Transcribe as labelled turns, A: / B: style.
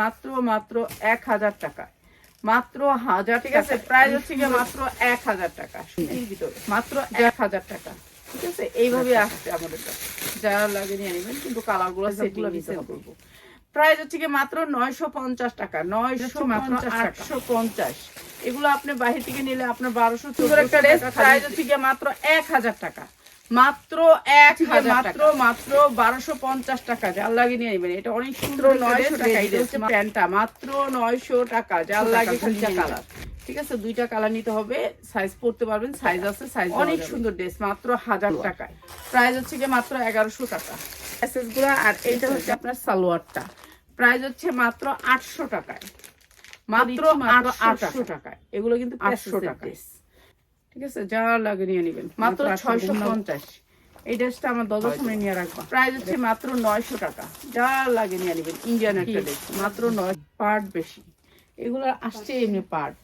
A: মাত্র মাত্র এক হাজার টাকা। মাত্র হাজার ঠিক আছে প্রাইস হচ্ছে গিয়ে মাত্র এক হাজার টাকা। ভিতরে। মাত্র এক হাজার টাকা। ঠিক আছে? এইভাবে আসছে আমাদের কাছে। যারা লাগে নিয়ে নেবেন কিন্তু কালারগুলো সেগুলো রিসেল করব প্রাইস হচ্ছে গিয়ে মাত্র নয়শো পঞ্চাশ টাকা। নয়শো মাত্র আটশো পঞ্চাশ। এগুলো আপনি বাহির থেকে নিলে আপনার বারোশো চোদ্দ একটা ড্রেস প্রাইস হচ্ছে গিয়ে মাত্র এক হাজার টাকা। মাত্র এক হাজার মাত্র মাত্র বারোশো পঞ্চাশ টাকা। জাল লাগিয়ে নিয়ে নেবেন। এটা অনেক সুন্দর নয়শো টাকা এটা হচ্ছে প্যান্টটা। মাত্র নয়শো টাকা জাল লাগিয়ে দুইটা কালার। ঠিক আছে? দুইটা কালার নিতে হবে। সাইজ পড়তে পারবেন সাইজ আছে সাইজ অনেক সুন্দর ড্রেস মাত্র হাজার টাকায়। প্রাইস হচ্ছে গিয়ে মাত্র এগারোশো টাকা। এসএস আর এইটা হচ্ছে আপনার সালোয়ারটা। প্রাইস হচ্ছে মাত্র আটশো টাকায়। মাত্র আটশো টাকায়। এগুলো কিন্তু আটশো টাকা ঠিক আছে? যা লাগে নিয়ে নেবেন। মাত্র ছয়শো পঞ্চাশ। এই ড্রেসটা আমার দশ সামনে নিয়ে রাখব। প্রাইস হচ্ছে মাত্র নয়শো টাকা। যা লাগে নিয়ে নেবেন। ইন্ডিয়ান একটা ড্রেস। মাত্র নয় পার্ট বেশি। এগুলো আসছে এমনি পার্ট